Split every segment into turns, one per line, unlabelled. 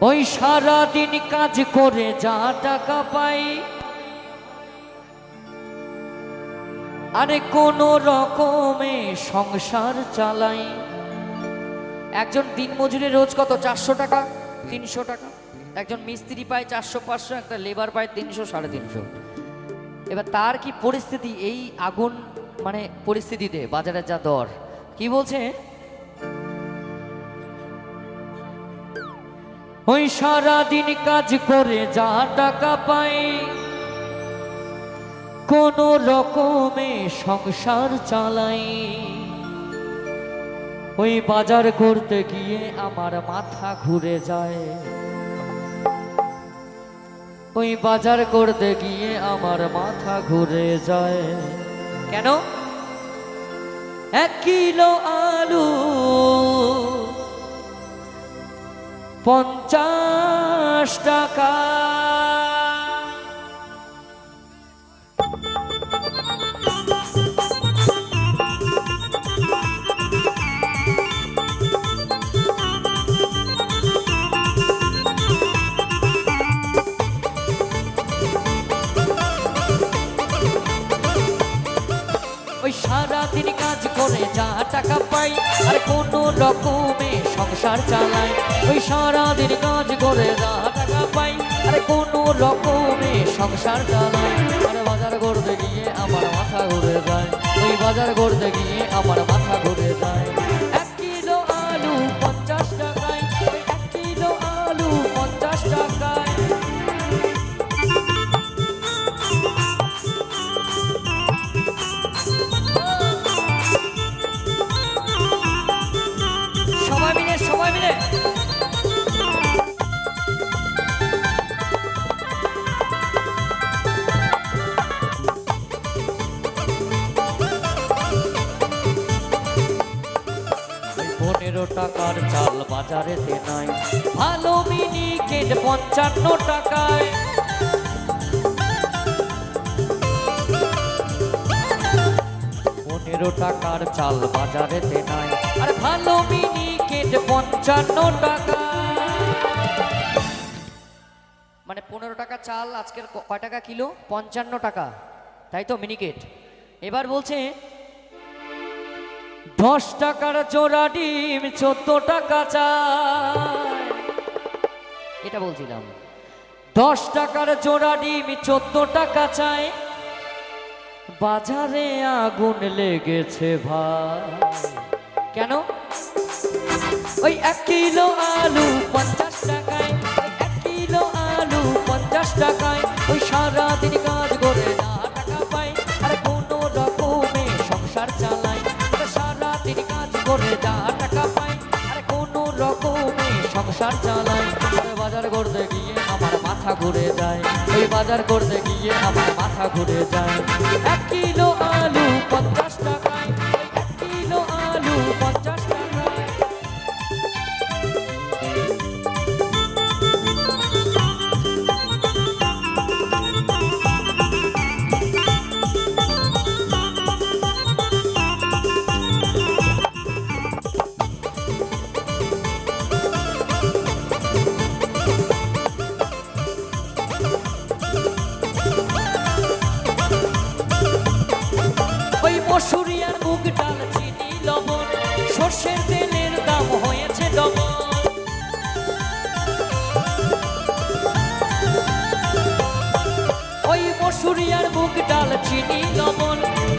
ওই সারা দিন কাজ করে যা টাকা পাই। আরে কোন রকমে সংসার চালাই। একজন দিনমজুরের রোজ কত? চারশো টাকা? তিনশো টাকা? একজন মিস্ত্রি পায় চারশো, পাঁচশো, একটা লেবার পায় তিনশো, সাড়ে তিনশো। এবার তার কি পরিস্থিতি? এই আগুন মানে পরিস্থিতিতে বাজারের যা দর। কি বলছে? ওই সারা দিন কাজ করে যা টাকা পাই। কোন রকমে সংসার চালাই। ওই বাজার করতে গিয়ে আমার মাথা ঘুরে যায়। ওই বাজার করতে গিয়ে আমার মাথা ঘুরে যায়। কেন? এক কিলো আলু। পঞ্চাশ টাকা। ওই সারা দিন কাজ করে যা টাকা পাই আর কোনো রকমে সংসার চালাই ওই সারাদিন কাজ করে যা টাকা পাই আরে কোনো রকমে সংসার চালাই আরে বাজার করতে গিয়ে আমার মাথা ঘুরে যায়। ওই বাজার করতে গিয়ে আমার মাথা ঘুরে যায়। পনেরো টাকার চাল বাজারেতে নাই। ভালো মিনিকেট পঞ্চান্ন টাকায়? পনেরো টাকার চাল বাজারেতে নাই। আর ভালো মিনিকেট পঞ্চান্ন টাকা মানে পনেরো টাকা চাল আজকের কয় টাকা কিলো? পঞ্চান্ন টাকা। তাই তো মিনিকেট এবার বলছে দশ টাকার জোড়া ডিম, চোদ্দ টাকা চাল এটা বলছিলাম। দশ টাকার জোড়া ডিম, চোদ্দ টাকা চায় বাজারে আগুন লেগেছে ভাই। কেন? ওই এক কিলো আলু পঞ্চাশ টাকায় এক কিলো আলু পঞ্চাশ টাকায়, ওই সারা করে যা টাকা পাই, আর কোনো রকমে সংসার চালাই। বাজার করতে গিয়ে আমার মাথা ঘুরে যায়, ওই বাজার করতে গিয়ে আমার মাথা ঘুরে যায়। এক কিলো আলু পঞ্চাশ মসুরি মুগ ডাল, চিনি, লবণ, সর্ষের তেলের দাম হয়েছে ডবল। ওই মসুরি আর মুগ ডাল, চিনি, লবণ,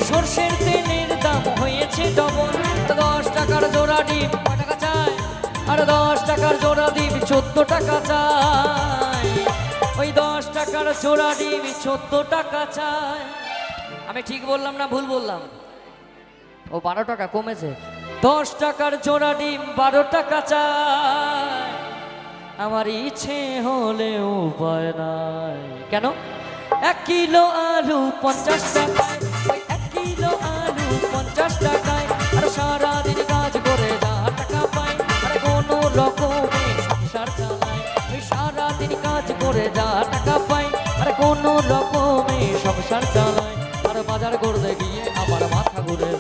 সর্ষের তেলের দাম হয়েছে ডবল। দশ টাকার জোড়া ডিম টাকা চায় আর দশ টাকার জোড়া ডিম, চোদ্দ টাকা চায় ওই দশ টাকার জোড়া ডিম, চোদ্দ টাকা চায় আমি ঠিক বললাম না ভুল বললাম? ও বারো টাকা কমেছে। দশ টাকার জোড়া ডিম, বারো টাকা চায় আমার ইচ্ছে হলে উপায় নাই। কেন? এক কিলো আলু পঞ্চাশ টাকায় এক কিলো আলু পঞ্চাশ টাকায়। আর সারাদিন কাজ করে যা টাকা পাই আর কোনো রকমে সংসার চালায়। ওই সারাদিন কাজ করে যা টাকা পাই আর কোনো রকমে সংসার চালায়। আর বাজার করতে গিয়ে আমার মাথা ঘুরে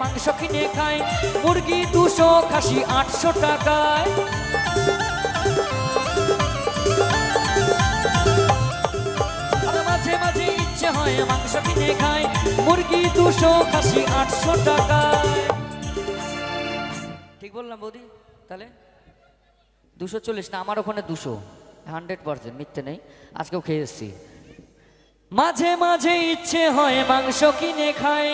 মাংস কিনে খায়, মুরগি দুশো খাসি আটশো টাকায়। মাঝে মাঝে ইচ্ছে হয় মাংস কিনে খায়, মুরগি দুশো খাসি আটশো টাকায়। ঠিক বললাম বৌদি, তাহলে? দুশো চল্লিশ না, আমার ওখানে দুশো। হান্ড্রেড পার্সেন্ট মিথ্যে নেই। আজকেও খেয়ে এসছি। মাঝে মাঝে ইচ্ছে হয় মাংস কিনে খায়।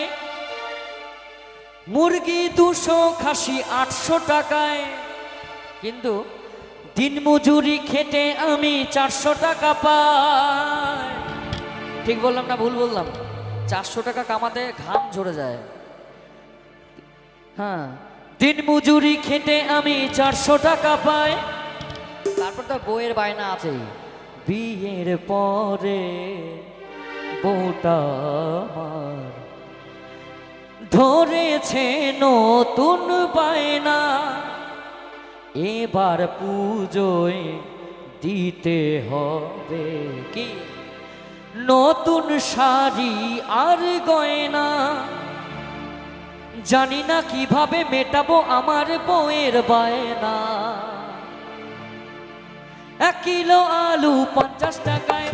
মুরগি দুশো খাসি আটশো টাকায়। কিন্তু দিন মজুরি খেটে আমি চারশো টাকা পাই। ঠিক বললাম না, ভুল বললাম? চারশো টাকা কামাতে ঘাম ঝরে যায়। হ্যাঁ দিন মজুরি খেটে আমি চারশো টাকা পাই। তারপর তো বইয়ের বায়না আছে বিয়ের পরে বউটা আমার ধরেছে নতুন বায়না। এবার পুজোয় দিতে হবে কি? নতুন শাড়ি আর গয়না। জানি না কীভাবে মেটাবো আমার বউয়ের বায়না। এক কিলো আলু পঞ্চাশ টাকায়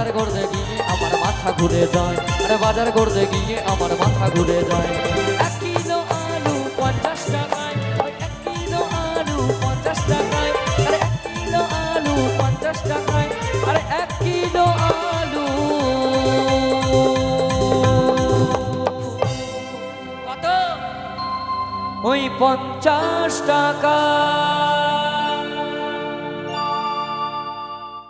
বাজার করতে গিয়ে আমার মাথা ঘুরে যায়। আরে বাজার করতে গিয়ে আমার মাথা ঘুরে যায়। এক কিলো আলু পঞ্চাশ টাকায় এক কিলো আলু পঞ্চাশ টাকায় এক কিলো আলু পঞ্চাশ টাকায় এক কিলো আলু। ওই পঞ্চাশ টাকা।